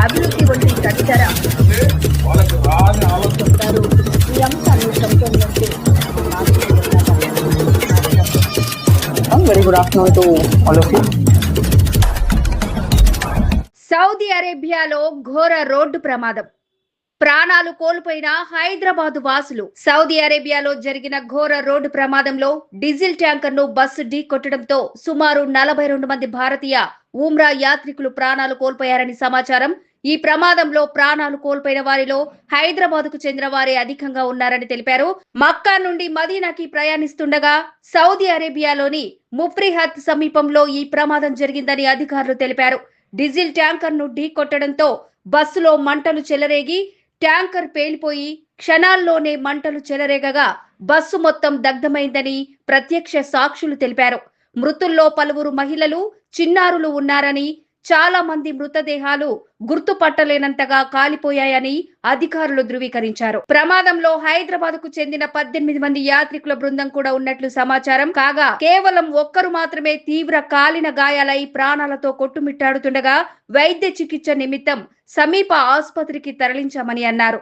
అభివృద్ధి వంటి తదితర వాళ్ళకి రాని ఆలోచన చెప్తారు ఈ అంశాన్ని సంఖ్యలోకి very good afternoon to all of you Saudi అరేబియాలో ఘోర రోడ్డు ప్రమాదం. ప్రాణాలు కోల్పోయిన హైదరాబాద్ వాసులు సౌదీ అరేబియాలో జరిగిన ఘోర రోడ్డు ప్రమాదంలో డీజిల్ ట్యాంకర్ను బస్సు ఢీ కొట్టడంతో సుమారు నలభై రెండు మంది భారతీయ ఉమ్రా యాత్రికులు ప్రాణాలు కోల్పోయారని సమాచారం ఈ ప్రమాదంలో ప్రాణాలు కోల్పోయిన వారిలో హైదరాబాద్కు చెందిన వారే అధికంగా ఉన్నారని తెలిపారు. మక్కా నుండి మదీనాకి ప్రయాణిస్తుండగా సౌదీ అరేబియాలోని ముఫ్రిహత్ సమీపంలో ఈ ప్రమాదం జరిగిందని అధికారులు తెలిపారు. డీజిల్ ట్యాంకర్ను ఢీ కొట్టడంతో బస్సులో మంటలు చెలరేగి ట్యాంకర్ పేలిపోయి క్షణాల్లోనే మంటలు చెలరేగగా బస్సు మొత్తం దగ్ధమైందని ప్రత్యక్ష సాక్షులు తెలిపారు. మృతుల్లో పలువురు మహిళలు చిన్నారులు ఉన్నారని చాలా మంది మృతదేహాలు గుర్తుపట్టలేనంతగా కాలిపోయాయని అధికారులు ధృవీకరించారు. ప్రమాదంలో హైదరాబాద్కు చెందిన పద్దెనిమిది మంది యాత్రికుల బృందం కూడా ఉన్నట్లు సమాచారం. కాగా కేవలం ఒక్కరు మాత్రమే తీవ్ర కాలిన గాయాలై ప్రాణాలతో కొట్టుమిట్టాడుతుండగా వైద్య చికిత్స నిమిత్తం సమీప ఆసుపత్రికి తరలించామని అన్నారు.